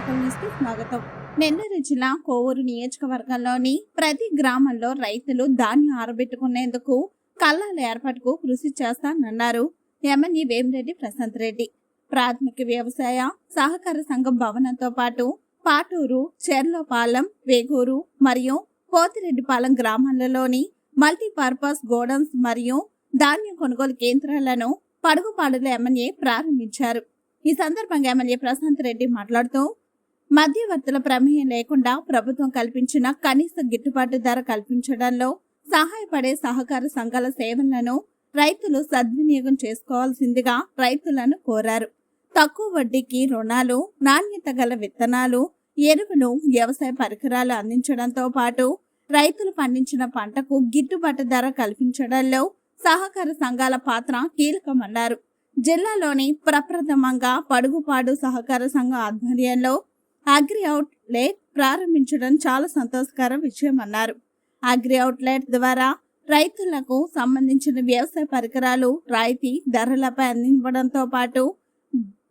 Local స్వాగతం. నెల్లూరు జిల్లా కోవూరు నియోజకవర్గంలోని ప్రతి గ్రామంలో రైతులు ధాన్యం ఆరబెట్టుకునేందుకు కల్లాల ఏర్పాటుకు కృషి చేస్తానన్నారు ఎమ్మెల్యే వేమిరెడ్డి ప్రశాంత్ రెడ్డి. ప్రాథమిక వ్యవసాయ సహకార సంఘం భవనంతో పాటు పాటూరు చెర్లోపాలెం వేగూరు మరియు పోతిరెడ్డిపాలెం గ్రామాలలోని మల్టీపర్పస్ గోడౌన్స్ మరియు ధాన్యం కొనుగోలు కేంద్రాలను పడుగుపాడుల ఎమ్మెల్యే ప్రారంభించారు. ఈ సందర్భంగా ఎమ్మెల్యే ప్రశాంత్ రెడ్డి మాట్లాడుతూ మధ్యవర్తుల ప్రమేయం లేకుండా ప్రభుత్వం కల్పించిన కనీస గిట్టుబాటు ధర కల్పించడంలో సహాయపడే సహకార సంఘాల సేవలను రైతులు సద్వినియోగం చేసుకోవాల్సిందిగా రైతులను కోరారు. తక్కువ వడ్డీకి రుణాలు నాణ్యత గల విత్తనాలు ఎరువులు వ్యవసాయ పరికరాలు అందించడంతో పాటు రైతులు పండించిన పంటకు గిట్టుబాటు ధర కల్పించడంలో సహకార సంఘాల పాత్ర కీలకమన్నారు. జిల్లాలోని ప్రప్రథమంగా పడుగుపాడు సహకార సంఘం ఆధ్వర్యంలో అగ్రి అవుట్లెట్ ప్రారంభించడం చాలా సంతోషకర విషయం అన్నారు. అగ్రి అవుట్లెట్ ద్వారా రైతులకు సంబంధించిన వ్యవసాయ పరికరాలు రాయితీ ధరలపై అందించడంతో పాటు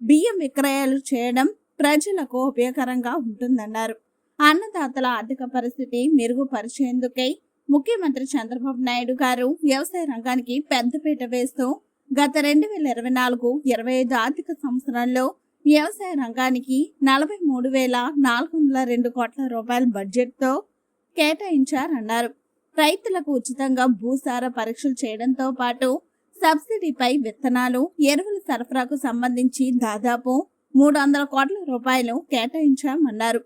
బియ్యం విక్రయాలు చేయడం ప్రజలకు ఉపయోగకరంగా ఉంటుందన్నారు. అన్నదాతల ఆర్థిక పరిస్థితి మెరుగుపరిచేందుకై ముఖ్యమంత్రి చంద్రబాబు నాయుడు గారు వ్యవసాయ రంగానికి పెద్దపీట వేస్తూ గత రెండు వేల ఇరవై నాలుగు ఇరవై ఐదు ఆర్థిక సంవత్సరంలో వ్యవసాయ రంగానికి నలభై మూడు వేల నాలుగు వందల రెండు కోట్ల రూపాయల బడ్జెట్తో కేటాయించారన్నారు. రైతులకు ఉచితంగా భూసార పరీక్షలు చేయడంతో పాటు సబ్సిడీపై విత్తనాలు ఎరువుల సరఫరాకు సంబంధించి దాదాపు మూడు వందల కోట్ల రూపాయలు కేటాయించామన్నారు.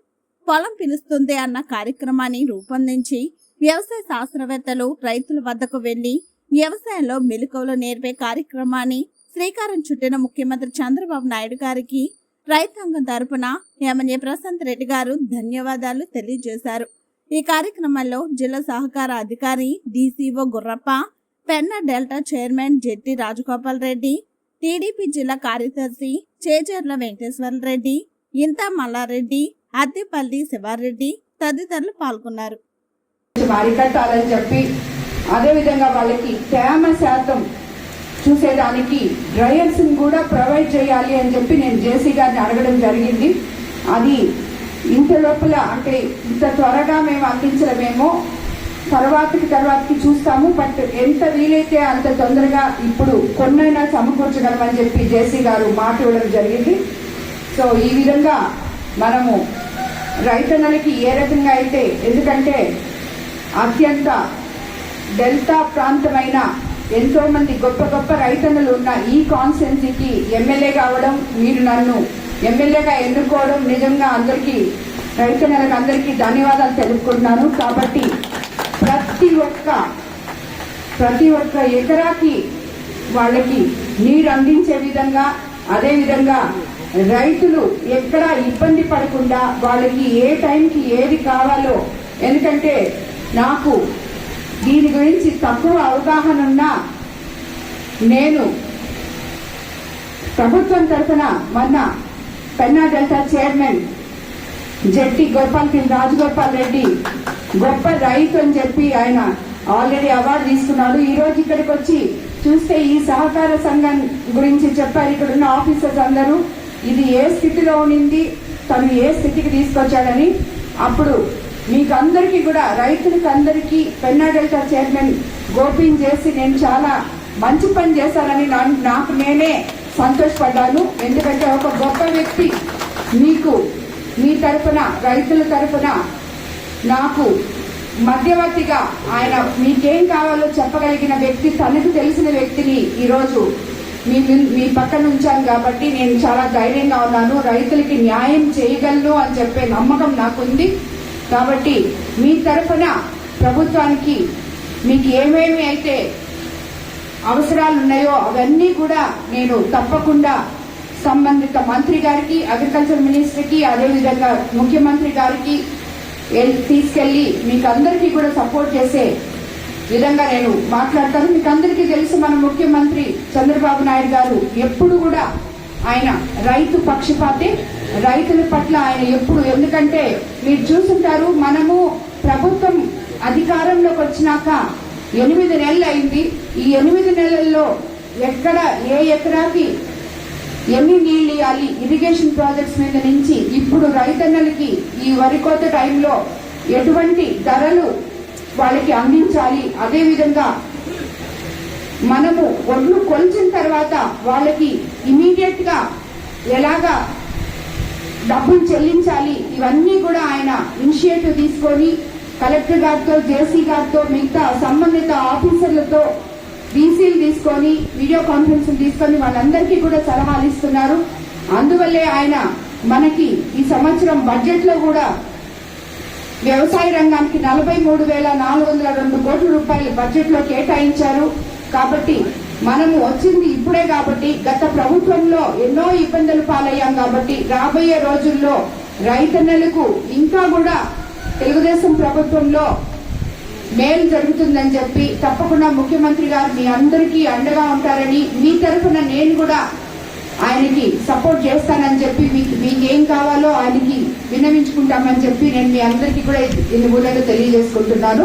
పొలం పిలుస్తుంది అన్న కార్యక్రమాన్ని రూపొందించి వ్యవసాయ శాస్త్రవేత్తలు రైతుల వద్దకు వెళ్ళి వ్యవసాయంలో మెలకువలు నేర్పే కార్యక్రమాన్ని శ్రీకారం చుట్టిన ముఖ్యమంత్రి చంద్రబాబు నాయుడు గారికి రైతాంగం తరపున ఎమ్మెల్యే ప్రశాంత్ రెడ్డి గారు ధన్యవాదాలు తెలియజేశారు. ఈ కార్యక్రమంలో జిల్లా సహకార అధికారి DCO Gurrappa Penna delta chairman Jetti Rajagopal Reddy TDP జిల్లా కార్యదర్శి చేజర్ల వెంకటేశ్వర రెడ్డి ఇంత మల్లారెడ్డి అద్దెపల్లి శివారెడ్డి తదితరులు పాల్గొన్నారు. అరికట్టాలని చెప్పి అదేవిధంగా వాళ్ళకి తేమ శాతం చూసేదానికి డ్రయర్స్ కూడా ప్రొవైడ్ చేయాలి అని చెప్పి నేను జేసీ గారిని అడగడం జరిగింది. అది ఇంత లోపల అంటే ఇంత త్వరగా మేము అందించడమేమో తర్వాతకి తర్వాతకి చూస్తాము. బట్ ఎంత వీలైతే అంత తొందరగా ఇప్పుడు కొన్నైనా సమకూర్చగలమని చెప్పి జేసీ గారు మాట ఇవ్వడం జరిగింది. సో ఈ విధంగా మనము రైతన్నలకి ఏ రకంగా అయితే ఎందుకంటే అత్యంత డెల్టా ప్రాంతమైన ఎంతో మంది గొప్ప గొప్ప రైతన్నలు ఉన్న ఈ కాన్స్టెన్సీకి ఎమ్మెల్యే కావడం మీరు నన్ను ఎమ్మెల్యేగా ఎన్నుకోవడం నిజంగా అందరికీ రైతన్నులకు అందరికీ ధన్యవాదాలు తెలుపుకుంటున్నాను. కాబట్టి ప్రతి ఒక్క ప్రతి ఒక్క ఎకరాకి వాళ్ళకి నీరు అందించే విధంగా అదేవిధంగా రైతులు ఎక్కడ ఇబ్బంది పడకుండా వాళ్ళకి ఏ టైంకి ఏది కావాలో ఎందుకంటే నాకు దీని గురించి తక్కువ అవగాహన ఉన్న నేను ప్రభుత్వం తరఫున మొన్న పెన్నా డెల్టా చైర్మన్ జట్టి గోపాల్ కింద రాజగోపాల్ రెడ్డి గొప్ప రైతు అని చెప్పి ఆయన ఆల్రెడీ అవార్డు తీసుకున్నాడు ఈ రోజు ఇక్కడికి వచ్చి చూస్తే ఈ సహకార సంఘం గురించి చెప్పారు. ఇక్కడ ఉన్న ఆఫీసర్స్ అందరూ ఇది ఏ స్థితిలో ఉండింది తను ఏ స్థితికి తీసుకొచ్చాడని అప్పుడు మీకు అందరికీ కూడా రైతులకు అందరికీ పెన్నా డెల్టా చైర్మన్ గోపిన్ చేసి నేను చాలా మంచి పని చేశానని నా- నాకు నేనే సంతోషపడ్డాను. ఎందుకంటే ఒక గొప్ప వ్యక్తి మీకు మీ తరఫున రైతుల తరఫున నాకు మధ్యవర్తిగా ఆయన మీకేం కావాలో చెప్పగలిగిన వ్యక్తి తనకు తెలిసిన వ్యక్తిని ఈరోజు మీ మీ పక్కన ఉంచాను కాబట్టి నేను చాలా ధైర్యంగా ఉన్నాను. రైతులకి న్యాయం చేయగలను అని చెప్పే నమ్మకం నాకుంది. కాబట్టి మీ తరఫున ప్రభుత్వానికి మీకు ఏమేమి అయితే అవసరాలు ఉన్నాయో అవన్నీ కూడా నేను తప్పకుండా సంబంధిత మంత్రి గారికి అగ్రికల్చర్ మినిస్టర్కి అదేవిధంగా ముఖ్యమంత్రి గారికి తీసుకెళ్ళి మీకు అందరికీ కూడా సపోర్ట్ చేసే విధంగా నేను మాట్లాడతాను. మీకు అందరికీ తెలుసు మన ముఖ్యమంత్రి చంద్రబాబు నాయుడు గారు ఎప్పుడు కూడా ఆయన రైతు పక్షపాతే రైతుల పట్ల ఆయన ఎప్పుడు ఎందుకంటే మీరు చూసుంటారు మనము ప్రభుత్వం అధికారంలోకి వచ్చినాక ఎనిమిది నెలలు అయింది. ఈ ఎనిమిది నెలల్లో ఎక్కడ ఏ ఎకరాకి ఎన్ని నీళ్ళు ఇవ్వాలి? ఇరిగేషన్ ప్రాజెక్ట్స్ మీద నుంచి ఇప్పుడు రైతన్నలకి ఈ వరి కోత టైంలో ఎటువంటి ధరలు వాళ్ళకి అందించాలి? అదేవిధంగా మనము ఒడ్లు కొలిచిన తర్వాత వాళ్ళకి ఇమీడియట్గా ఎలాగా డబ్బులు చెల్లించాలి. ఇవన్నీ కూడా ఆయన ఇనిషియేటివ్ తీసుకొని కలెక్టర్ గారితో జేసీ గారితో మిగతా సంబంధిత ఆఫీసర్లతో డీసీలు తీసుకొని వీడియో కాన్ఫరెన్స్ తీసుకొని వాళ్ళందరికీ కూడా సలహాలు ఇస్తున్నారు. అందువల్లే ఆయన మనకి ఈ సంవత్సరం బడ్జెట్లో కూడా వ్యవసాయ రంగానికి నలభై మూడు వేల నాలుగు వందల రెండు కోట్ల రూపాయలు బడ్జెట్లో కేటాయించారు. కాబట్టి మనము వచ్చింది ఇప్పుడే కాబట్టి గత ప్రభుత్వంలో ఎన్నో ఇబ్బందులు పాలయ్యాం కాబట్టి రాబోయే రోజుల్లో రైతన్నలకు ఇంకా కూడా తెలుగుదేశం ప్రభుత్వంలో మేలు జరుగుతుందని చెప్పి తప్పకుండా ముఖ్యమంత్రి గారు మీ అందరికీ అండగా ఉంటారని మీ తరఫున నేను కూడా ఆయనకి సపోర్ట్ చేస్తానని చెప్పి మీకు మీకేం కావాలో ఆయనకి విన్నవించుకుంటామని చెప్పి నేను మీ అందరికీ కూడా ఇన్ని మూలంగా తెలియజేసుకుంటున్నాను.